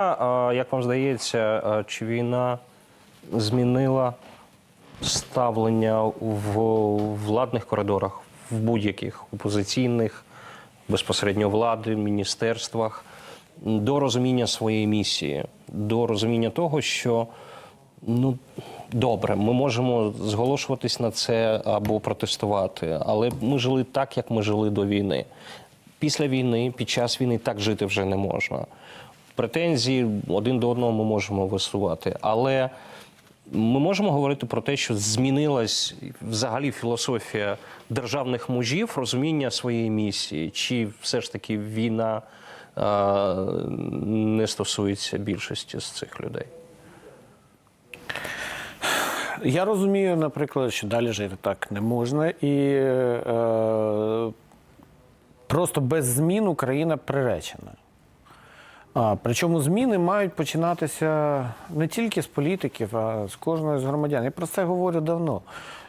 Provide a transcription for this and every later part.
Як вам здається, чи війна змінила ставлення в владних коридорах, в будь-яких опозиційних, безпосередньо влади, міністерствах, до розуміння своєї місії, до розуміння того, що ну добре, ми можемо зголошуватись на це або протестувати, але ми жили так, як ми жили до війни. Після війни, під час війни так жити вже не можна. Претензії один до одного ми можемо висувати, але ми можемо говорити про те, що змінилась взагалі філософія державних мужів, розуміння своєї місії, чи все ж таки війна е, не стосується більшості з цих людей? Я розумію, наприклад, що далі жити так не можна, і е, просто без змін Україна приречена. А, причому зміни мають починатися не тільки з політиків, а з кожного з громадян. Я про це говорю давно.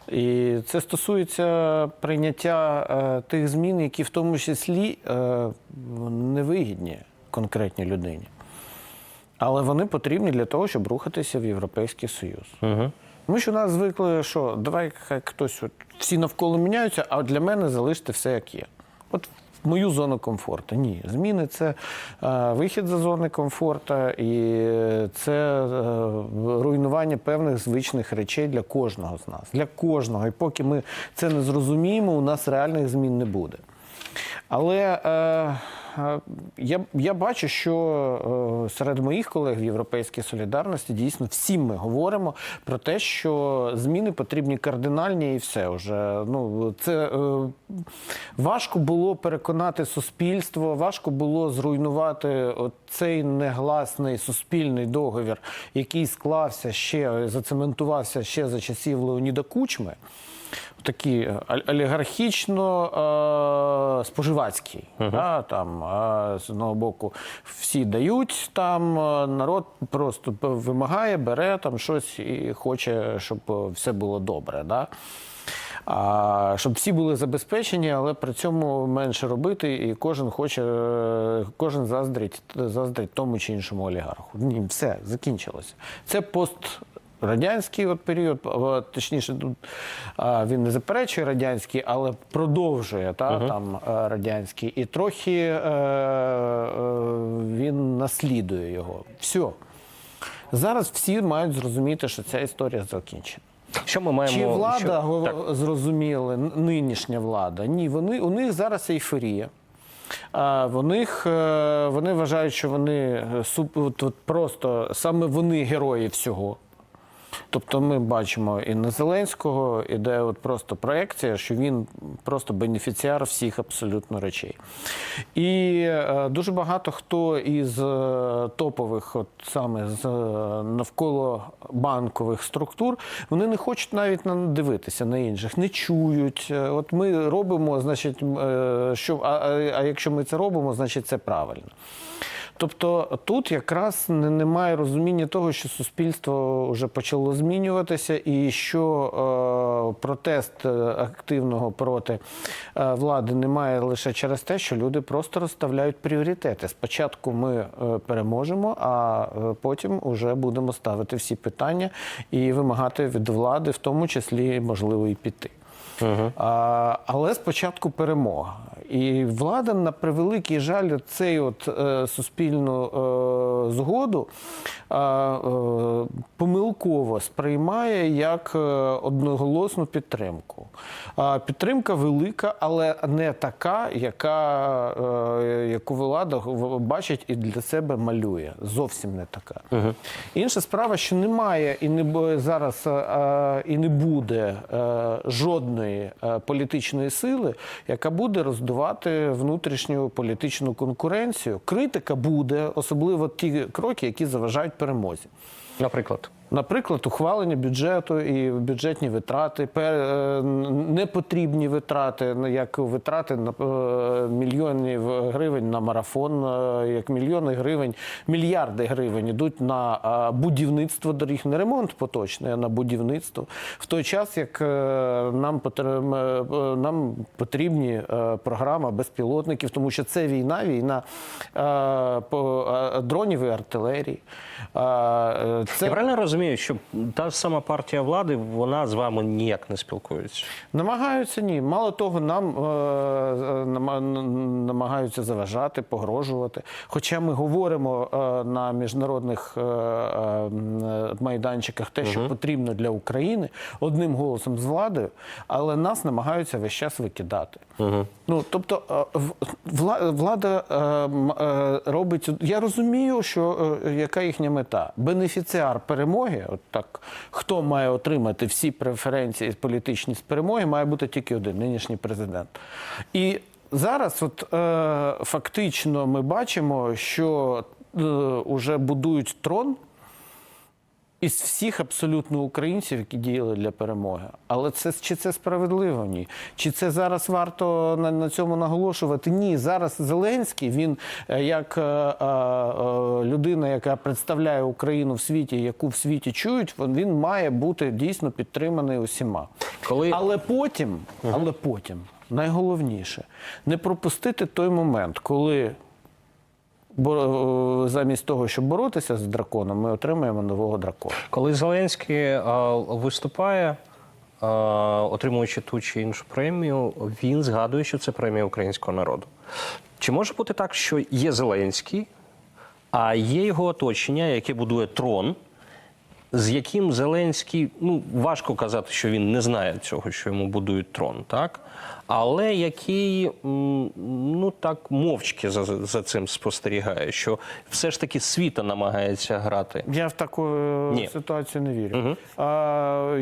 І це стосується прийняття е, тих змін, які в тому числі е, невигідні конкретній людині. Але вони потрібні для того, щоб рухатися в Європейський Союз. Угу. Ми ж у нас звикли, що давай хай хтось от, всі навколо міняються, а для мене залиште все як є. От мою зону комфорту. Ні, зміни це е, вихід за зони комфорту і це е, руйнування певних звичних речей для кожного з нас. Для кожного. І поки ми це не зрозуміємо, у нас реальних змін не буде. Але е, е, я, я бачу, що е, серед моїх колег в Європейській солідарності дійсно всі ми говоримо про те, що зміни потрібні кардинальні і все вже. Ну це е, важко було переконати суспільство, важко було зруйнувати цей негласний суспільний договір, який склався ще зацементувався ще за часів Леоніда Кучми такий олігархічно е, споживацький. Да, там, е, з одного боку, всі дають, там е, народ просто вимагає, бере там щось і хоче, щоб все було добре. Да? А, щоб всі були забезпечені, але при цьому менше робити, і кожен хоче, е, кожен заздрить, заздрить тому чи іншому олігарху. Ні, все закінчилося. Це пост. Радянський от період, точніше, тут він не заперечує радянський, але продовжує та, Ага. там радянський, і трохи е, е, він наслідує його. Все. Зараз всі мають зрозуміти, що ця історія закінчена. Що ми маємо Чи влада що- зрозуміла, нинішня влада? Ні, вони, у них зараз ейфорія. А в них е, вони вважають, що вони е, суп, от, от просто саме вони герої всього. Тобто ми бачимо і на Зеленського іде от просто проекція, що він просто бенефіціар всіх абсолютно речей. І е, дуже багато хто із е, топових, от саме з е, навколо банкових структур, вони не хочуть навіть на дивитися на інших, не чують. От ми робимо, значить, що а, а якщо ми це робимо, значить це правильно. Тобто тут якраз немає розуміння того, що суспільство вже почало змінюватися, і що е, протест е, активного проти е, влади немає лише через те, що люди просто розставляють пріоритети. Спочатку ми е, переможемо, а потім вже будемо ставити всі питання і вимагати від влади, в тому числі можливо і піти. А, але спочатку перемога. І влада, на превеликий жаль, цей от е, суспільну е, згоду е, е, помилково сприймає як е, одноголосну підтримку. А підтримка велика, але не така, яка, е, яку влада бачить і для себе малює. Зовсім не така. Інша справа, що немає і не зараз е, е, і не буде е, жодної е, політичної сили, яка буде роздувати внутрішню політичну конкуренцію. Критика буде, особливо ті кроки, які заважають перемозі. Наприклад. Наприклад, ухвалення бюджету і бюджетні витрати, е, непотрібні витрати, ну, як витрати на е, мільйонів гривень на марафон, е, як мільйони гривень, мільярди гривень йдуть на будівництво доріг, не ремонт поточний, а на будівництво. В той час, як нам потрібні програма безпілотників, тому що це війна, війна дронів і артилерії. Це Я правильно розумію, що та ж сама партія влади, вона з вами ніяк не спілкується. Намагаються ні. Мало того, нам е, е, намагаються заважати, погрожувати. Хоча ми говоримо е, на міжнародних е, е, майданчиках те, що потрібно для України, одним голосом з владою, але нас намагаються весь час викидати. Ну тобто, е, вла- влада е, е, робить. Я розумію, що е, яка їхня мета. Бенефіціар перемоги, от так хто має отримати всі преференції політичні з перемоги, має бути тільки один нинішній президент. І зараз, от е, фактично, ми бачимо, що е, уже будують трон із всіх абсолютно українців, які діяли для перемоги. Але це чи це справедливо? Ні. Чи це зараз варто на, на цьому наголошувати? Ні. Зараз Зеленський він е, як е, е, е, людина, яка представляє Україну в світі, яку в світі чують, він, він має бути дійсно підтриманий усіма. Коли- Але потім, але потім, найголовніше, не пропустити той момент, коли. Бо е, замість того, щоб боротися з драконом, ми отримаємо нового дракона. Коли Зеленський а, виступає, а, отримуючи ту чи іншу премію, він згадує, що це премія українського народу. Чи може бути так, що є Зеленський, а є його оточення, яке будує трон, з яким Зеленський, ну важко казати, що він не знає цього, що йому будують трон, так? Але який ну так мовчки за, за цим спостерігає, що все ж таки світа намагається грати. Я в таку е, Ні. ситуацію не вірю. А,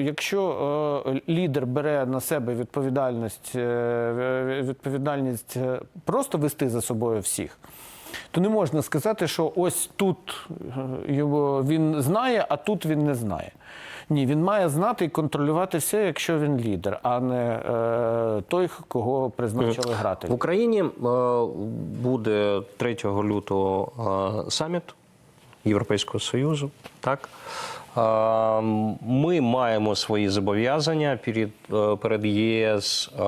якщо е, лідер бере на себе відповідальність, е, відповідальність просто вести за собою всіх. То не можна сказати, що ось тут е, його він знає, а тут він не знає. Ні, він має знати і контролювати все, якщо він лідер, а не е, той, кого призначили грати. В Україні е, буде 3 лютого е, саміт Європейського Союзу. Так? Е, Ми маємо свої зобов'язання перед, е, перед єС. Е,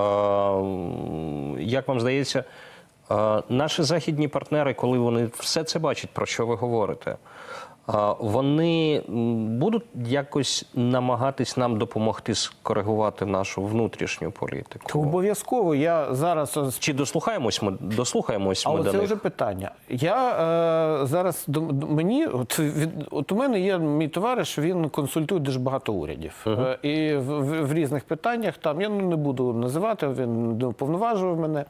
Як вам здається, наші західні партнери, коли вони все це бачать, про що ви говорите, е, вони будуть якось намагатись нам допомогти скоригувати нашу внутрішню політику. Обов'язково я зараз Чи дослухаємось ми дослухаємось А ми до них? вже питання. Я е, зараз до, мені от, від, от у мене є мій товариш, він консультує дуже багато урядів. Е, і в, в, в різних питаннях там я ну, не буду називати, він не уповноважував мене.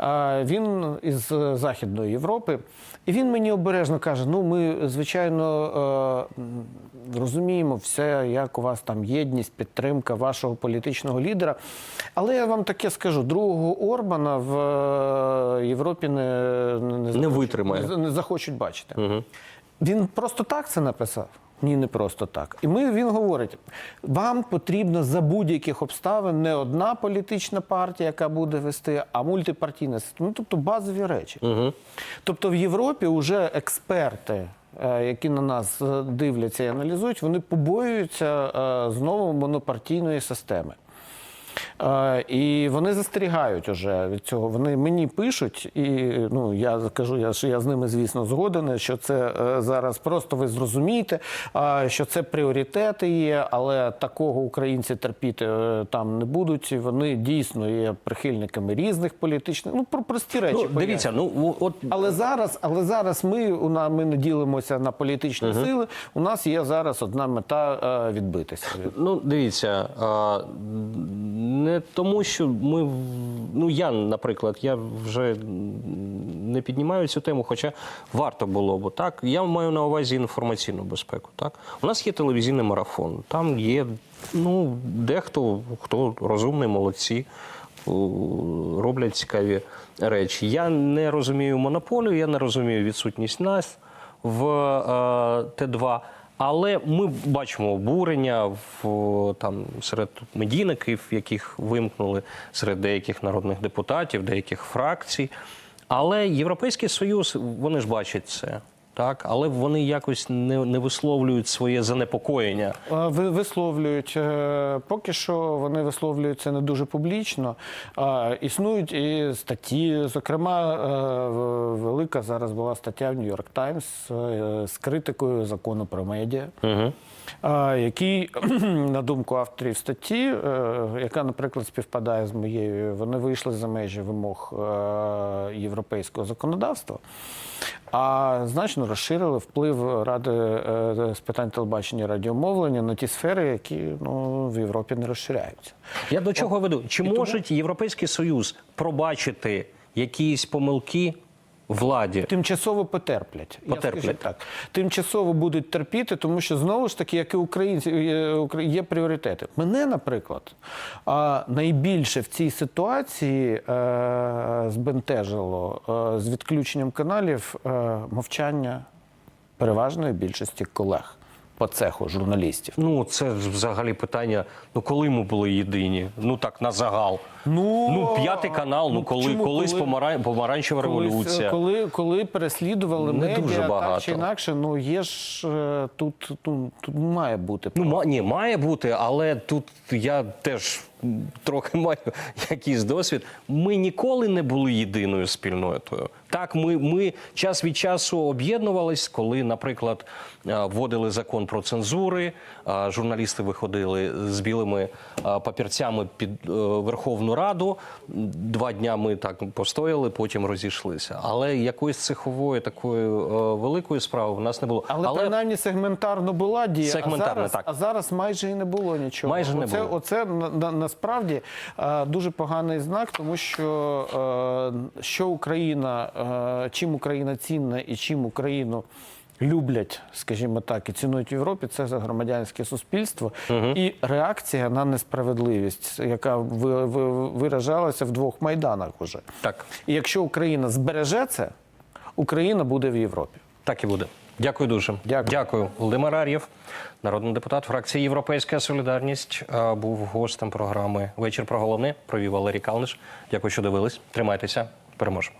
Е, він із Західної Європи. І він мені обережно каже: ну, ми, звичайно, е, м, розуміємо все, як у вас там єдність, підтримка вашого політичного лідера. Але я вам таке скажу: другого Орбана в е, Європі не, не, захочуть- витримає. Не, не захочуть бачити. Він просто так це написав. Ні, не просто так. І ми, він говорить: вам потрібно за будь-яких обставин не одна політична партія, яка буде вести, а мультипартійна система. Ну, тобто базові речі. Тобто в Європі вже експерти, е, які на нас е, дивляться і аналізують, вони побоюються е, знову монопартійної системи. Е, І вони застерігають уже від цього. Вони мені пишуть, і ну я кажу, я що я з ними, звісно, згоден, що це е, зараз просто ви зрозумієте, що це пріоритети є, але такого українці терпіти е, там не будуть. Вони дійсно є прихильниками різних політичних. Ну про прості речі. Ну, дивіться, ну от Але зараз, але зараз ми у на- ми не ділимося на політичні сили. У нас є зараз одна мета е, відбитися. Ну, дивіться, а, тому, що ми. Ну, я, наприклад, я вже не піднімаю цю тему, хоча варто було б так. Я маю на увазі інформаційну безпеку. Так? У нас є телевізійний марафон, там є ну, дехто, хто розумний, молодці, роблять цікаві речі. Я не розумію монополію, я не розумію відсутність нас в е, Т2. Але ми бачимо обурення в там серед медійників, яких вимкнули, серед деяких народних депутатів, деяких фракцій. Але Європейський Союз, вони ж бачать це. Так, але вони якось не, не висловлюють своє занепокоєння. Ви- Висловлюють е, поки що вони висловлюють це не дуже публічно. Існують і статті. Зокрема, е, велика зараз була стаття в Нью-Йорк Таймс е, з критикою закону про медіа. Угу. який, на думку авторів статті, яка, наприклад, співпадає з моєю, вони вийшли за межі вимог європейського законодавства, а значно розширили вплив Ради е, з питань телебачення і радіомовлення на ті сфери, які ну, в Європі не розширяються. Я до чого веду? Чи тому- може Європейський Союз пробачити якісь помилки владі? Тимчасово потерплять. Я скажу так. Тимчасово будуть терпіти, тому що знову ж таки, як і українці, є- пріоритети. Мене, наприклад, найбільше в цій ситуації е, збентежило е, з відключенням каналів е, мовчання переважної більшості колег по цеху журналістів. Ну, це взагалі питання. Ну, коли ми були єдині? Ну так, на загал. Ну, Ну, п'ятий канал, ну, ну, коли, чому, колись коли- помаран... помаранчева Колись, революція. е, Коли, коли переслідували Не медіа, дуже багато. так чи інакше, ну є ж е, тут, тут, тут має бути. Ну, ма- ні, має бути, але тут я теж трохи маю якийсь досвід. Ми ніколи не були єдиною спільнотою. Так, ми, ми час від часу об'єднувались, коли, наприклад, е, вводили закон про цензури, е, журналісти виходили з білими е, папірцями під Верховну Раду. Два дня ми так постояли, потім розійшлися. Але якоїсь цехової такої великої справи в нас не було. Але, принаймні сегментарно була дія, Сегментарно, а, зараз, так. а зараз майже і не було нічого. Майже не оце, було. Оце на, на, насправді дуже поганий знак, тому що що Україна, чим Україна цінна і чим Україну. Люблять, скажімо так, і цінують в Європі це за громадянське суспільство і реакція на несправедливість, яка ви- ви- виражалася в двох майданах уже. Так. І якщо Україна збереже це, Україна буде в Європі. Так і буде. Дякую дуже. Дякую. Дякую. Володимир Ар'єв, народний депутат фракції Європейська Солідарність, був гостем програми Вечір про головне. Провів Валерій Калниш. Дякую, що дивились. Тримайтеся. Переможемо.